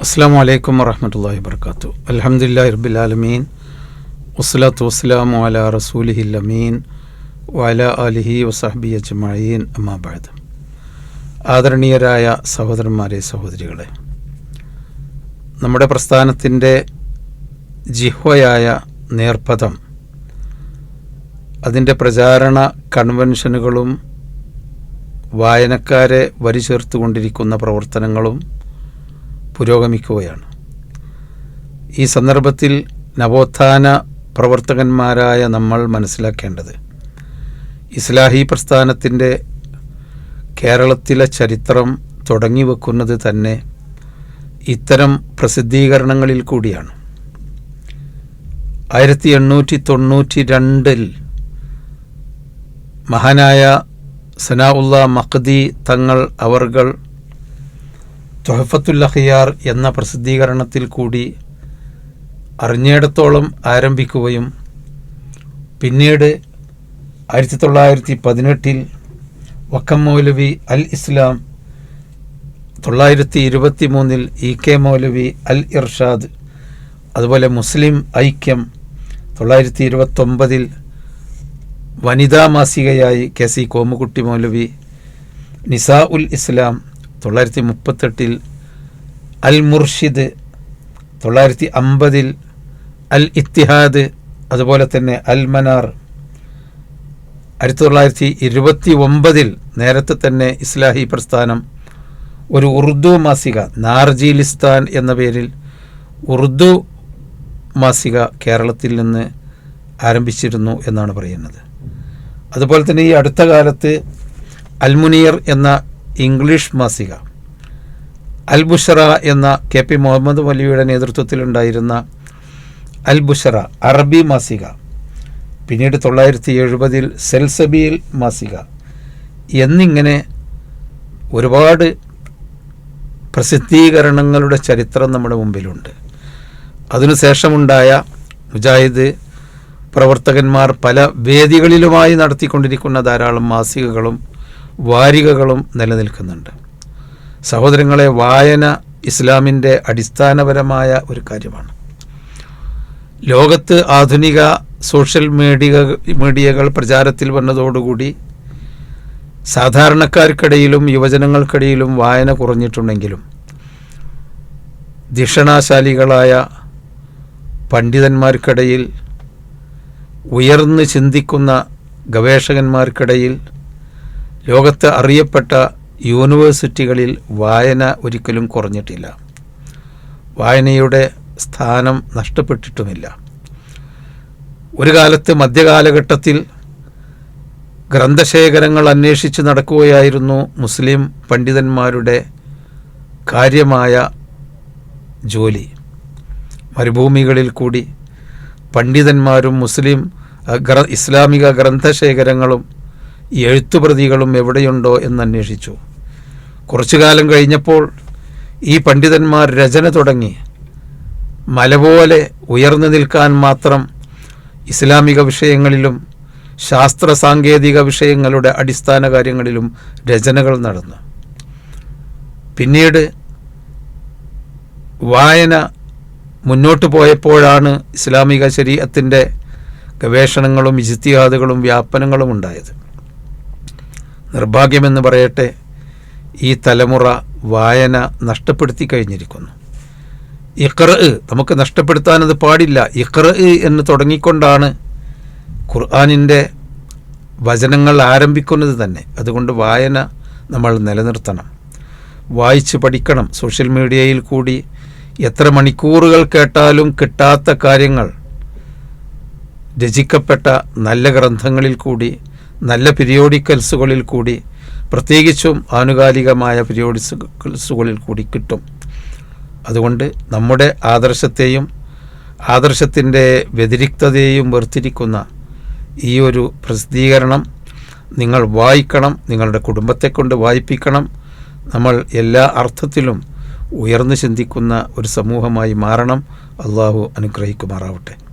അസ്സാം വലൈക്കും വറഹമത്തല്ലാ വർക്കാത്തു അലഹമുല്ലാ ഇർബിലാലമീൻ വസ്സലാത്തു വസ്സലാമു അല റസൂലിഹിൽ അമീൻ. വല അലിഹി വസഹബി അജ്മീൻ അമ്മാബാദ് ആദരണീയരായ സഹോദരന്മാരെ സഹോദരികളെ നമ്മുടെ പ്രസ്ഥാനത്തിന്റെ ജിഹ്വയായ നേർപഥം അതിന്റെ പ്രചാരണ കൺവെൻഷനുകളും വായനക്കാരെ വരിചേർത്തുകൊണ്ടിരിക്കുന്ന പ്രവർത്തനങ്ങളും പുരോഗമിക്കുകയാണ്. ഈ സന്ദർഭത്തിൽ നവോത്ഥാന പ്രവർത്തകന്മാരായ നമ്മൾ മനസ്സിലാക്കേണ്ടത് ഇസ്ലാഹി പ്രസ്ഥാനത്തിന്റെ കേരളത്തിലെ ചരിത്രം തുടങ്ങി വെക്കുന്നത് തന്നെ ഇത്തരം പ്രസിദ്ധീകരണങ്ങളിൽ കൂടിയാണ്. ആയിരത്തി എണ്ണൂറ്റി തൊണ്ണൂറ്റി രണ്ടിൽ മഹാനായ സനാഉല്ല മഖ്ദി തങ്ങൾ അവർകൾ തൊഹഫത്തുൽ അഖിയാർ എന്ന പ്രസിദ്ധീകരണത്തിൽ കൂടി അറിഞ്ഞിടത്തോളം ആരംഭിക്കുകയും പിന്നീട് ആയിരത്തി തൊള്ളായിരത്തി പതിനെട്ടിൽ വക്കം മൗലവി അൽ ഇസ്ലാം തൊള്ളായിരത്തി ഇരുപത്തി മൂന്നിൽ ഇ കെ മൗലവി അൽ ഇർഷാദ് അതുപോലെ മുസ്ലിം ഐക്യം തൊള്ളായിരത്തി ഇരുപത്തൊമ്പതിൽ വനിതാ മാസികയായി കെ സി കോമുകുട്ടി മൗലവി നിസാ ഉൽ ഇസ്ലാം തൊള്ളായിരത്തി മുപ്പത്തെട്ടിൽ അൽ മുർഷിദ് തൊള്ളായിരത്തി അമ്പതിൽ അൽ ഇത്തിഹാദ് അതുപോലെ തന്നെ അൽ മനാർ. ആയിരത്തി തൊള്ളായിരത്തി ഇരുപത്തി ഒമ്പതിൽ നേരത്തെ തന്നെ ഇസ്ലാഹി പ്രസ്ഥാനം ഒരു ഉറുദു മാസിക നാർജീലിസ്ഥാൻ എന്ന പേരിൽ ഉറുദു മാസിക കേരളത്തിൽ നിന്ന് ആരംഭിച്ചിരുന്നു എന്നാണ് പറയുന്നത്. അതുപോലെ തന്നെ ഈ അടുത്ത കാലത്ത് അൽമുനിയർ എന്ന ഇംഗ്ലീഷ് മാസിക. അൽ ബുഷറ എന്ന കെ പി മുഹമ്മദ് വലിയുടെ നേതൃത്വത്തിലുണ്ടായിരുന്ന അൽ ബുഷറ അറബി മാസിക. പിന്നീട് തൊള്ളായിരത്തി എഴുപതിൽ സെൽസബിയിൽ മാസിക. എന്നിങ്ങനെ ഒരുപാട് പ്രസിദ്ധീകരണങ്ങളുടെ ചരിത്രം നമ്മുടെ മുമ്പിലുണ്ട്. അതിനുശേഷമുണ്ടായ മുജാഹിദ് പ്രവർത്തകന്മാർ പല വേദികളിലുമായി നടത്തിക്കൊണ്ടിരിക്കുന്ന ധാരാളം മാസികകളും വാരികകളും നിലനിൽക്കുന്നുണ്ട്. സഹോദരങ്ങളെ വായന ഇസ്ലാമിന്റെ അടിസ്ഥാനപരമായ ഒരു കാര്യമാണ്. ലോകത്ത് ആധുനിക സോഷ്യൽ മീഡിയ മീഡിയകൾ പ്രചാരത്തിൽ വന്നതോടുകൂടി സാധാരണക്കാർക്കിടയിലും യുവജനങ്ങൾക്കിടയിലും വായന കുറഞ്ഞിട്ടുണ്ടെങ്കിലും ധിഷണാശാലികളായ പണ്ഡിതന്മാർക്കിടയിൽ ഉയർന്ന് ചിന്തിക്കുന്ന ഗവേഷകന്മാർക്കിടയിൽ ലോകത്ത് അറിയപ്പെട്ട യൂണിവേഴ്സിറ്റികളിൽ വായന ഒരിക്കലും കുറഞ്ഞിട്ടില്ല. വായനയുടെ സ്ഥാനം നഷ്ടപ്പെട്ടിട്ടുമില്ല. ഒരു കാലത്ത് മധ്യകാലഘട്ടത്തിൽ ഗ്രന്ഥശേഖരങ്ങൾ അന്വേഷിച്ച് നടക്കുകയായിരുന്നു മുസ്ലിം പണ്ഡിതന്മാരുടെ കാര്യമായ ജോലി. മരുഭൂമികളിൽ കൂടി പണ്ഡിതന്മാരും മുസ്ലിം ഇസ്ലാമിക ഗ്രന്ഥശേഖരങ്ങളും എഴുത്തുപ്രതികളും എവിടെയുണ്ടോ എന്ന് അന്വേഷിച്ചു. കുറച്ചു കാലം കഴിഞ്ഞപ്പോൾ ഈ പണ്ഡിതന്മാർ രചന തുടങ്ങി. മലപോലെ ഉയർന്നു നിൽക്കാൻ മാത്രം ഇസ്ലാമിക വിഷയങ്ങളിലും ശാസ്ത്ര സാങ്കേതിക വിഷയങ്ങളുടെ അടിസ്ഥാന കാര്യങ്ങളിലും രചനകൾ നടന്നു. പിന്നീട് വായന മുന്നോട്ട് പോയപ്പോഴാണ് ഇസ്ലാമിക ശരീരത്തിന്റെ ഗവേഷണങ്ങളും ഇജിത്തിയാദുകളും വ്യാപനങ്ങളും ഉണ്ടായത്. നിർഭാഗ്യമെന്ന് പറയട്ടെ ഈ തലമുറ വായന നഷ്ടപ്പെടുത്തി കഴിഞ്ഞിരിക്കുന്നു. ഇഖ്റ് നമുക്ക് നഷ്ടപ്പെടുത്താനത് പാടില്ല. ഇഖ്റ് എന്ന് തുടങ്ങിക്കൊണ്ടാണ് ഖുർആാനിന്റെ വചനങ്ങൾ ആരംഭിക്കുന്നത് തന്നെ. അതുകൊണ്ട് വായന നമ്മൾ നിലനിർത്തണം. വായിച്ച് പഠിക്കണം. സോഷ്യൽ മീഡിയയിൽ കൂടി എത്ര മണിക്കൂറുകൾ കേട്ടാലും കിട്ടാത്ത കാര്യങ്ങൾ രചിക്കപ്പെട്ട നല്ല ഗ്രന്ഥങ്ങളിൽ കൂടി നല്ല പിരിയോഡിക്കൽസുകളിൽ കൂടി പ്രത്യേകിച്ചും ആനുകാലികമായ പിരിയോഡിക്കൽസുകളിൽ കൂടി കിട്ടും. അതുകൊണ്ട് നമ്മുടെ ആദർശത്തെയും ആദർശത്തിന്റെ വ്യതിരിക്തതയെയും വേർതിരിക്കുന്ന ഈ ഒരു പ്രസിദ്ധീകരണം നിങ്ങൾ വായിക്കണം നിങ്ങളുടെ കുടുംബത്തെ കൊണ്ട് വായിപ്പിക്കണം. നമ്മൾ എല്ലാ അർത്ഥത്തിലും ഉയർന്നു ചിന്തിക്കുന്ന ഒരു സമൂഹമായി മാറണം. അള്ളാഹു അനുഗ്രഹിക്കുമാറാവട്ടെ.